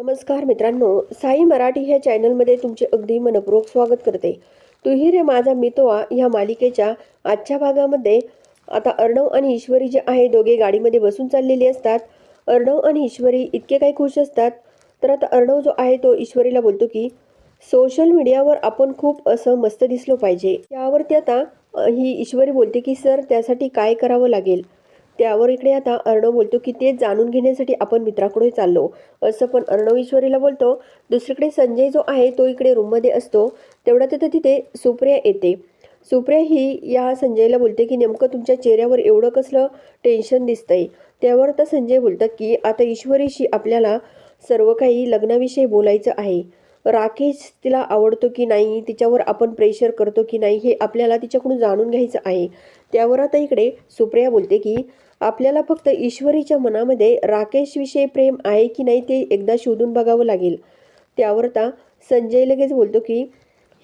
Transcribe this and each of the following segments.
नमस्कार मित्रांनो साई मराठी ह्या चॅनलमध्ये तुमचे अगदी मनपूर्वक स्वागत करते. तुही रे माझा मितोआ ह्या मालिकेच्या आजच्या भागामध्ये आता अर्णव आणि ईश्वरी जे आहे दोघे गाडीमध्ये बसून चाललेले असतात. अर्णव आणि ईश्वरी इतके काही खुश असतात. तर आता अर्णव जो आहे तो ईश्वरीला बोलतो की सोशल मीडियावर आपण खूप असं मस्त दिसलो पाहिजे. त्यावरती आता ही ईश्वरी बोलते की सर त्यासाठी काय करावं लागेल? त्यावर इकडे आता अर्णव बोलतो की ते जाणून घेण्यासाठी आपण मित्राकडे चाललो. असं पण अर्णव ईश्वरीला बोलतो. दुसरीकडे संजय जो आहे तो इकडे रूममध्ये असतो. तेवढा तिथं तिथे सुप्रिया येते. सुप्रिया ही या संजयला बोलते की नेमकं तुमच्या चेहऱ्यावर एवढं कसलं टेन्शन दिसतंय? त्यावर आता संजय बोलतात की आता ईश्वरीशी आपल्याला सर्व काही लग्नाविषयी बोलायचं आहे. राकेश तिला आवडतो की नाही तिच्यावर आपण प्रेशर करतो की नाही हे आपल्याला तिच्याकडून जाणून घ्यायचं आहे. त्यावर आता इकडे सुप्रिया बोलते की आपल्याला फक्त ईश्वरीच्या मनामध्ये राकेशविषयी प्रेम आहे की नाही ते एकदा शोधून बघावं लागेल. त्यावर आता संजय लगेच बोलतो की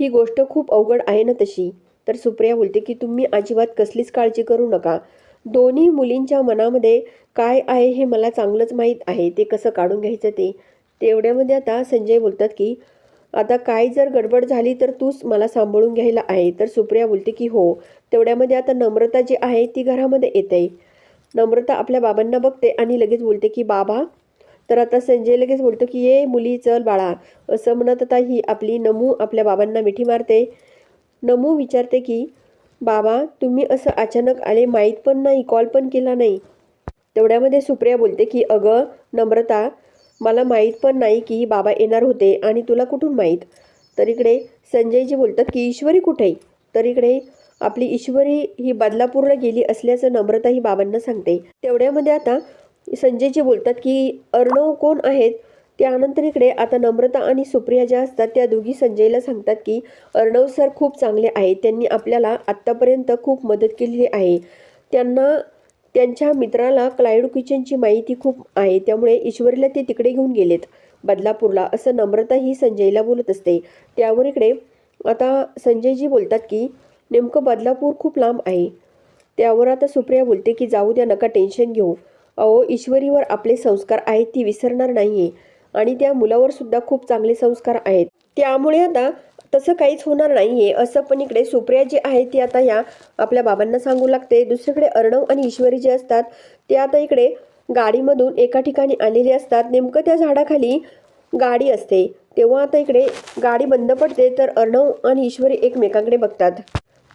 ही गोष्ट खूप अवघड आहे ना तशी. तर सुप्रिया बोलते की तुम्ही अजिबात कसलीच काळजी करू नका. दोन्ही मुलींच्या मनामध्ये काय आहे हे मला चांगलंच माहीत आहे. ते कसं काढून घ्यायचं ते? तेवढ्यामध्ये आता संजय बोलतात की आता काय जर गडबड झाली तर तूच मला सांभाळून घ्यायला आहे. तर सुप्रिया बोलते की हो. तेवढ्यामध्ये आता नम्रता जी आहे ती घरामध्ये येते. नम्रता आपल्या बाबांना बघते आणि लगेच बोलते की बाबा. तर आता संजय लगेच बोलतो की ये मुली चल बाळा. असं म्हणत आता ही आपली नमू आपल्या बाबांना मिठी मारते. नमू विचारते की बाबा तुम्ही असं अचानक आले माहीत पण नाही कॉल पण केला नाही. तेवढ्यामध्ये सुप्रिया बोलते की अगं नम्रता मला माहीत पण नाही की बाबा येणार होते आणि तुला कुठून माहीत? तर इकडे संजयजी बोलतात की ईश्वरी कुठे तर इकडे आपली ईश्वरी ही बदलापूरला गेली असल्याचं नम्रता ही बाबांना सांगते. तेवढ्यामध्ये आता संजयजी बोलतात की अर्णव कोण आहेत? त्यानंतर इकडे आता नम्रता आणि सुप्रिया ज्या असतात त्या दोघी संजयला सांगतात की अर्णव सर खूप चांगले आहेत. त्यांनी आपल्याला आत्तापर्यंत खूप मदत केलेली आहे. त्यांना त्यांच्या मित्राला क्लायडो किचनची माहिती खूप आहे त्यामुळे ईश्वरीला ते तिकडे घेऊन गेलेत बदलापूरला असं नम्रता ही संजयला बोलत असते. त्यावर इकडे आता संजयजी बोलतात की नेमकं बदलापूर खूप लांब आहे. त्यावर आता सुप्रिया बोलते की जाऊ द्या नका टेन्शन घेऊ. अहो ईश्वरीवर आपले संस्कार आहेत ती विसरणार नाहीये आणि त्या मुलावर सुद्धा खूप चांगले संस्कार आहेत. त्यामुळे आता तसं काहीच होणार नाही आहे असं पण इकडे सुप्रिया जी आहे ती आता या आपल्या बाबांना सांगू लागते. दुसरीकडे अर्णव आणि ईश्वरी जे असतात ते आता इकडे गाडीमधून एका ठिकाणी आलेले असतात. नेमकं त्या झाडाखाली गाडी असते. तेव्हा आता इकडे गाडी बंद पडते तर अर्णव आणि ईश्वरी एकमेकांकडे बघतात.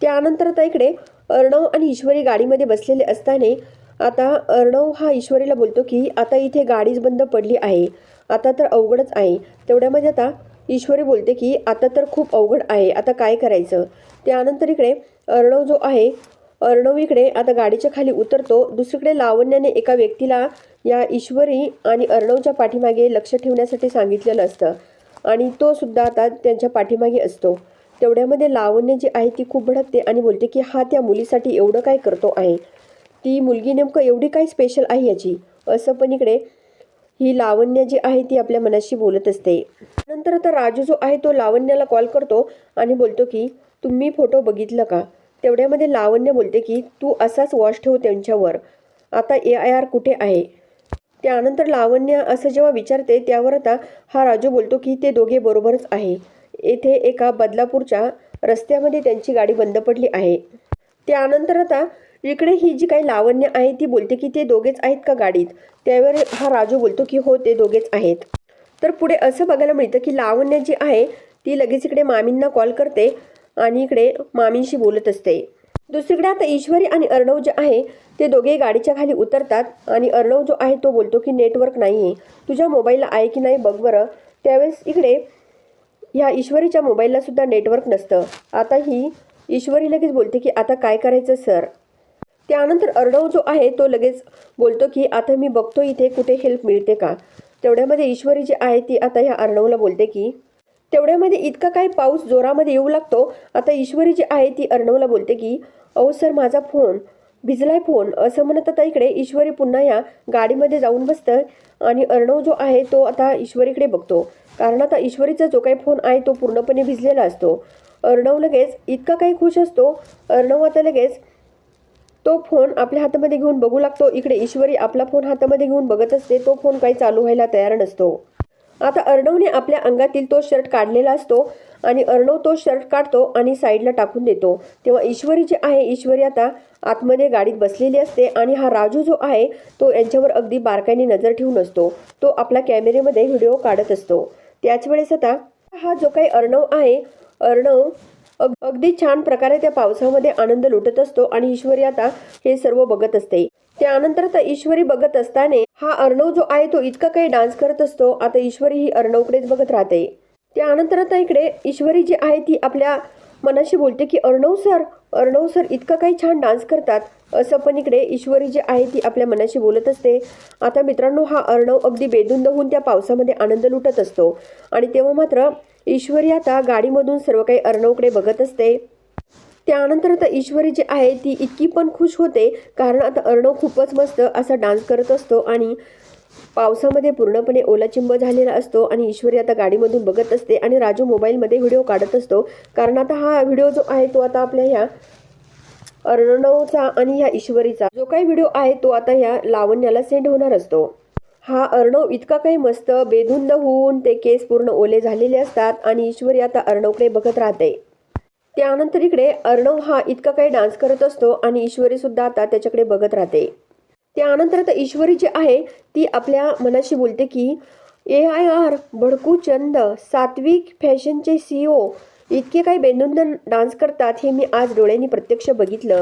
त्यानंतर आता इकडे अर्णव आणि ईश्वरी गाडीमध्ये बसलेले असताना आता अर्णव हा ईश्वरीला बोलतो की आता इथे गाडीच बंद पडली आहे. आता तर अवघडच आहे. तेवढ्यामध्ये आता ईश्वरी बोलते की आता तर खूप अवघड आहे. आता काय करायचं? त्यानंतर इकडे अर्णव जो आहे अर्णव इकडे आता गाडीच्या खाली उतरतो. दुसरीकडे लावण्याने एका व्यक्तीला या ईश्वरी आणि अर्णवच्या पाठीमागे लक्ष ठेवण्यासाठी सांगितलेलं असतं. आणि तो सुद्धा आता त्यांच्या पाठीमागे असतो. तेवढ्यामध्ये लावण्य जी आहे ती खूप भडकते आणि बोलते की हा त्या मुलीसाठी एवढं काय करतो आहे? ती मुलगी नेमकं एवढी काय स्पेशल आहे याची? असं पण इकडे ही लावण्य जी आहे ती आपल्या मनाशी बोलत असते. त्यानंतर आता राजू जो आहे तो लावण्याला कॉल करतो आणि बोलतो की तुम्ही फोटो बघितलं का? तेवढ्यामध्ये लावण्य बोलते की तू असाच वॉच ठेव त्यांच्यावर. आता ए आय आर कुठे आहे? त्यानंतर लावण्य असं जेव्हा विचारते त्यावर आता हा राजू बोलतो की ते दोघे बरोबरच आहे. येथे एका बदलापूरच्या रस्त्यामध्ये त्यांची गाडी बंद पडली आहे. त्यानंतर आता इकडे ही जी काही लावण्य आहे ती बोलते की ते दोघेच आहेत का गाडीत? त्यावर हा राजू बोलतो की हो ते दोघेच आहेत. तर पुढे असं बघायला मिळतं की लावण्य जी आहे ती लगेच इकडे मामींना कॉल करते आणि इकडे मामींशी बोलत असते. दुसरीकडे आता ईश्वरी आणि अर्णव जे आहे ते दोघे गाडीच्या खाली उतरतात आणि अर्णव जो आहे तो बोलतो की नेटवर्क नाही आहे तुझ्या मोबाईलला आहे की नाही बघ बरं. त्यावेळेस इकडे ह्या ईश्वरीच्या मोबाईलला सुद्धा नेटवर्क नसतं. आता ही ईश्वरी लगेच बोलते की आता काय करायचं सर त्यानंतर अर्णव जो आहे तो लगेच बोलतो की आता मी बघतो इथे कुठे हेल्प मिळते का? तेवढ्यामध्ये ईश्वरी जी आहे ती आता ह्या अर्णवला बोलते की तेवढ्यामध्ये इतका काही पाऊस जोरामध्ये येऊ लागतो? आता ईश्वरी जी आहे ती अर्णवला बोलते की अहो सर माझा फोन भिजलाय फोन. असं म्हणत आता इकडे ईश्वरी पुन्हा या गाडीमध्ये जाऊन बसतं आणि अर्णव जो आहे तो आता ईश्वरीकडे बघतो. कारण आता ईश्वरीचा जो काही फोन आहे तो पूर्णपणे भिजलेला असतो. अर्णव लगेच इतका काही खुश असतो. अर्णव आता लगेच तो फोन आपल्या हातामध्ये घेऊन बघू लागतो. इकडे ईश्वरी आपला फोन हातामध्ये घेऊन बघत असते तो फोन काही चालू व्हायला तयार नसतो. आता अर्णवने आपल्या अंगातील तो शर्ट काढलेला असतो आणि अर्णव तो शर्ट काढतो आणि साईडला टाकून देतो. तेव्हा ईश्वरी जी आहे ईश्वरी आता आतमध्ये गाडीत बसलेली असते आणि हा राजू जो आहे तो यांच्यावर अगदी बारकाईने नजर ठेवून असतो. तो आपल्या कॅमेरेमध्ये व्हिडिओ काढत असतो. त्याच वेळेस आता हा जो काही अर्णव आहे अर्णव अगदी छान प्रकारे त्या पावसामध्ये आनंद लुटत असतो आणि ईश्वरी आता हे सर्व बघत असते. त्यानंतर आता ईश्वरी बघत असताना हा अर्णव जो आहे तो इतका काही डान्स करत असतो आता ईश्वरी ही अर्णवकडेच बघत राहते. त्यानंतर आता इकडे ईश्वरी जी आहे ती आपल्या मनाशी बोलते की अर्णव सर अर्णव सर इतका काही छान डान्स करतात. असं पण इकडे ईश्वरी जी आहे ती आपल्या मनाशी बोलत असते. आता मित्रांनो हा अर्णव अगदी बेधुंद होऊन त्या पावसामध्ये आनंद लुटत असतो. आणि तेव्हा मात्र ईश्वरी आता गाडीमधून सर्व काही अर्णवकडे बघत असते. त्यानंतर आता ईश्वरी जी आहे ती इतकी पण खुश होते कारण आता अर्णव खूपच मस्त असा डान्स करत असतो आणि पावसामध्ये पूर्णपणे ओलाचिंब झालेला असतो आणि ईश्वरी आता गाडीमधून बघत असते आणि राजू मोबाईलमध्ये व्हिडिओ काढत असतो. कारण आता हा व्हिडिओ जो आहे तो आता आपल्या ह्या अर्णवचा आणि ह्या ईश्वरीचा जो काही व्हिडिओ आहे तो आता ह्या लावण्याला सेंड होणार असतो. हा अर्णव इतका काही मस्त बेधुंद होऊन ते केस पूर्ण ओले झालेले असतात आणि ईश्वरी आता अर्णवकडे बघत राहते. त्यानंतर इकडे अर्णव हा इतका काही डान्स करत असतो आणि ईश्वरी सुद्धा आता त्याच्याकडे बघत राहते. त्यानंतर आता ईश्वरी जी आहे ती आपल्या मनाशी बोलते की ए आय आर भडकू चंद सात्विक फॅशनचे सीओ इतके काही बेधुंद डान्स करतात हे मी आज डोळ्यांनी प्रत्यक्ष बघितलं.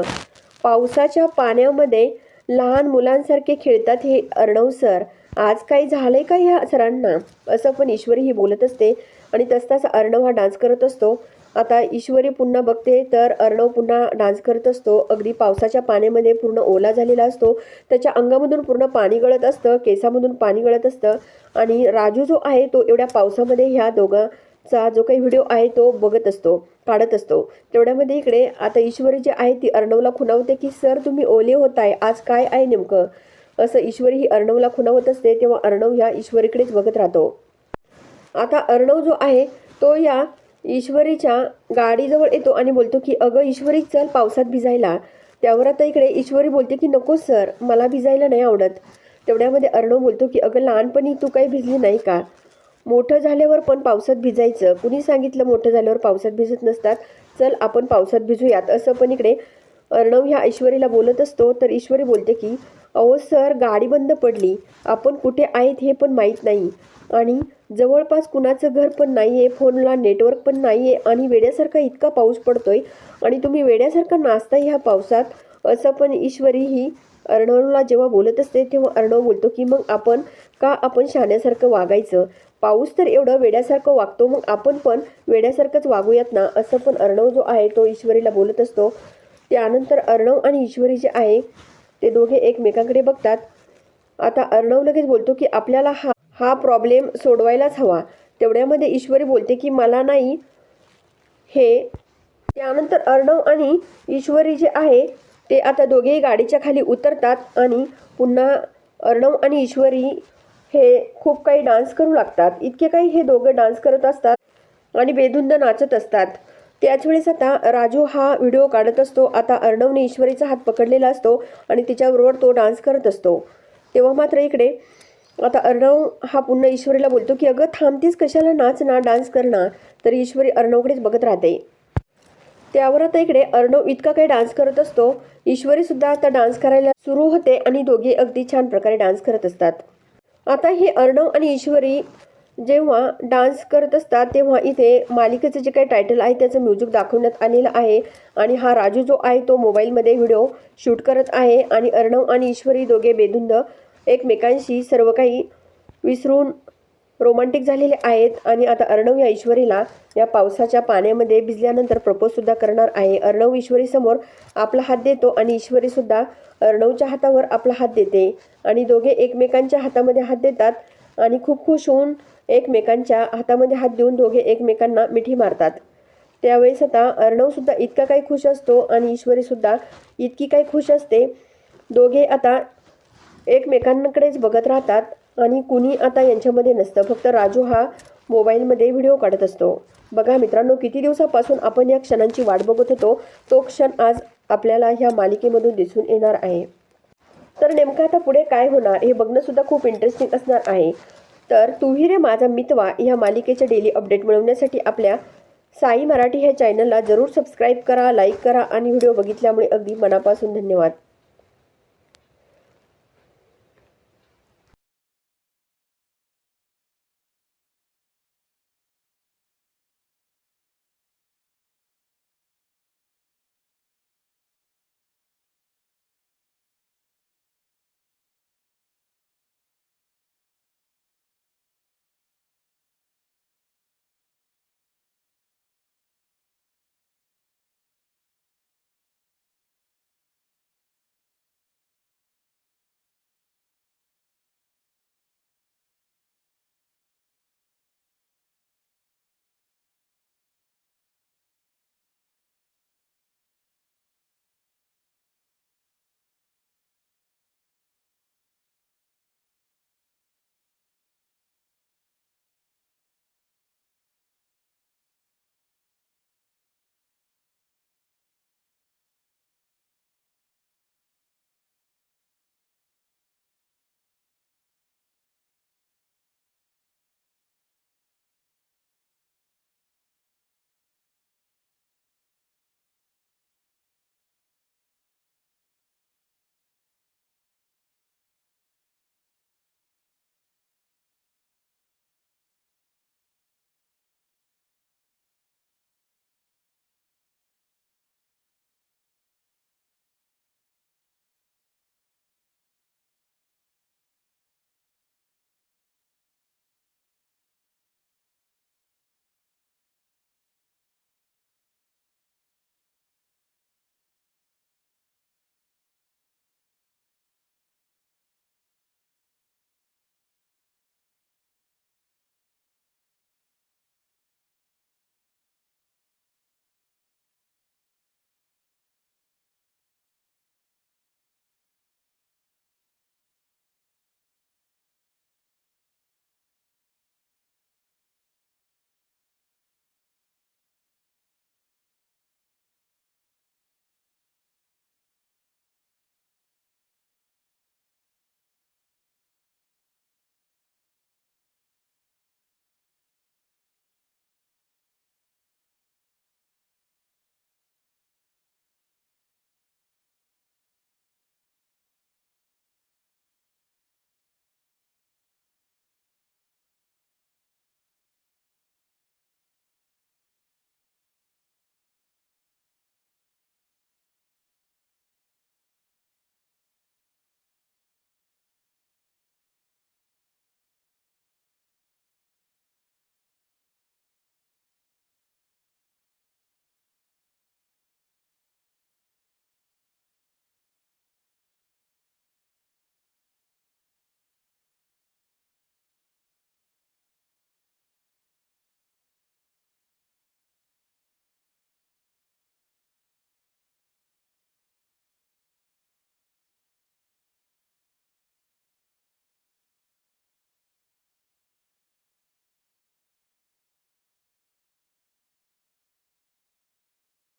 पावसाच्या पाण्यामध्ये लहान मुलांसारखे खेळतात हे अर्णव सर. आज काही झालंय का ह्या सरांना? असं पण ईश्वरी ही बोलत असते. आणि तसताच अर्णव हा डान्स करत असतो. आता ईश्वरी पुन्हा बघते तर अर्णव पुन्हा डान्स करत असतो. अगदी पावसाच्या पाण्यामध्ये पूर्ण ओला झालेला असतो. त्याच्या अंगामधून पूर्ण पाणी गळत असतं केसामधून पाणी गळत असतं. आणि राजू जो आहे तो एवढ्या पावसामध्ये ह्या दोघांचा जो काही व्हिडिओ आहे तो बघत असतो काढत असतो. तेवढ्यामध्ये इकडे आता ईश्वरी जी आहे ती अर्णवला खुणावते की सर तुम्ही ओले होत आहे आज काय आहे नेमकं? असं ईश्वरी ही अर्णवला खुणावत असते तेव्हा अर्णव ह्या ईश्वरीकडेच बघत राहतो. आता अर्णव जो आहे तो या ईश्वरीच्या गाडीजवळ येतो आणि बोलतो की अगं ईश्वरी चल पावसात भिजायला. त्यावर आता इकडे ईश्वरी बोलते की नको सर मला भिजायला नाही आवडत. तेवढ्यामध्ये अर्णव बोलतो की अगं लहानपणी तू काही भिजली नाही का? मोठं झाल्यावर पण पावसात भिजायचं. कुणी सांगितलं मोठं झाल्यावर पावसात भिजत नसतात? चल आपण पावसात भिजूयात. असं पण इकडे अर्णव ह्या ईश्वरीला बोलत असतो. तर ईश्वरी बोलते की अहो सर गाडी बंद पडली. आपण कुठे आहेत हे पण माहीत नाही. आणि जवळपास कुणाचं घर पण नाही आहे फोनला नेटवर्क पण नाही आहे आणि वेड्यासारखा इतका पाऊस पडतो आहे आणि तुम्ही वेड्यासारखा नाचता ह्या पावसात? असं पण ईश्वरी ही अर्णवला जेव्हा बोलत असते तेव्हा अर्णव बोलतो की मग आपण का आपण शाण्यासारखं वागायचं? पाऊस तर एवढं वेड्यासारखं वागतो मग आपण पण वेड्यासारखंच वागूयात ना? असं पण अर्णव जो आहे तो ईश्वरीला बोलत असतो. त्यानंतर अर्णव आणि ईश्वरी जे आहे ते दोघे एकमेकांकडे बघतात. आता अर्णव लगेच बोलतो की आपल्याला हा हा प्रॉब्लेम सोडवायलाच हवा. तेवढ्यामध्ये ईश्वरी बोलते की मला नाही. हे त्यानंतर अर्णव आणि ईश्वरी जे आहे ते आता दोघेही गाडीच्या खाली उतरतात आणि पुन्हा अर्णव आणि ईश्वरी हे खूप काही डान्स करू लागतात. इतके काही हे दोघं डान्स करत असतात आणि बेधुंद नाचत असतात. त्याच वेळेस आता राजू हा व्हिडिओ काढत असतो. आता अर्णवने ईश्वरीचा हात पकडलेला असतो आणि तिच्याबरोबर तो डान्स करत असतो. तेव्हा मात्र इकडे आता अर्णव हा पुन्हा ईश्वरीला बोलतो की अगं थांबतीस कशाला? नाच ना डान्स करणार तर ईश्वरी अर्णवकडेच बघत राहते. त्यावर आता इकडे अर्णव इतका काही डान्स करत असतो. ईश्वरी सुद्धा आता डान्स करायला सुरू होते आणि दोघे अगदी छान प्रकारे डान्स करत असतात. आता हे अर्णव आणि ईश्वरी जेव्हा डान्स करत असतात तेव्हा इथे मालिकेचं जे काही टायटल आहे त्याचं म्युझिक दाखवण्यात आलेलं आहे. आणि हा राजू जो आहे तो मोबाईलमध्ये व्हिडिओ शूट करत आहे. आणि अर्णव आणि ईश्वरी दोघे बेधुंद एकमेकांशी सर्व काही विसरून रोमांटिक झालेले आहेत. आणि आता अर्णव या ईश्वरीला या पावसाच्या पाण्यामध्ये भिजल्यानंतर प्रपोजसुद्धा करणार आहे. अर्णव ईश्वरीसमोर आपला हात देतो आणि ईश्वरीसुद्धा अर्णवच्या हातावर आपला हात देते. आणि दोघे एकमेकांच्या हातामध्ये हात देतात आणि खूप खुश होऊन एकमेकांच्या हातामध्ये हात देऊन दोघे एकमेकांना मिठी मारतात. त्यावेळेस आता अर्णवसुद्धा इतका काही खुश असतो आणि ईश्वरीसुद्धा इतकी काही खुश असते. दोघे आता एकमेकांकडेच बघत राहतात आणि कुणी आता यांच्यामध्ये नसतं. फक्त राजू हा मोबाईलमध्ये व्हिडिओ काढत असतो. बघा मित्रांनो किती दिवसापासून आपण या क्षणांची वाट बघत होतो. तो क्षण आज आपल्याला ह्या मालिकेमधून दिसून येणार आहे. तर नेमकं आता पुढे काय होणार हे बघणंसुद्धा खूप इंटरेस्टिंग असणार आहे. तर तुही रे माझा मितवा या मालिकेच्या डेली अपडेट मिळवण्यासाठी आपल्या साई मराठी ह्या चॅनलला जरूर सबस्क्राईब करा लाईक करा आणि व्हिडिओ बघितल्यामुळे अगदी मनापासून धन्यवाद.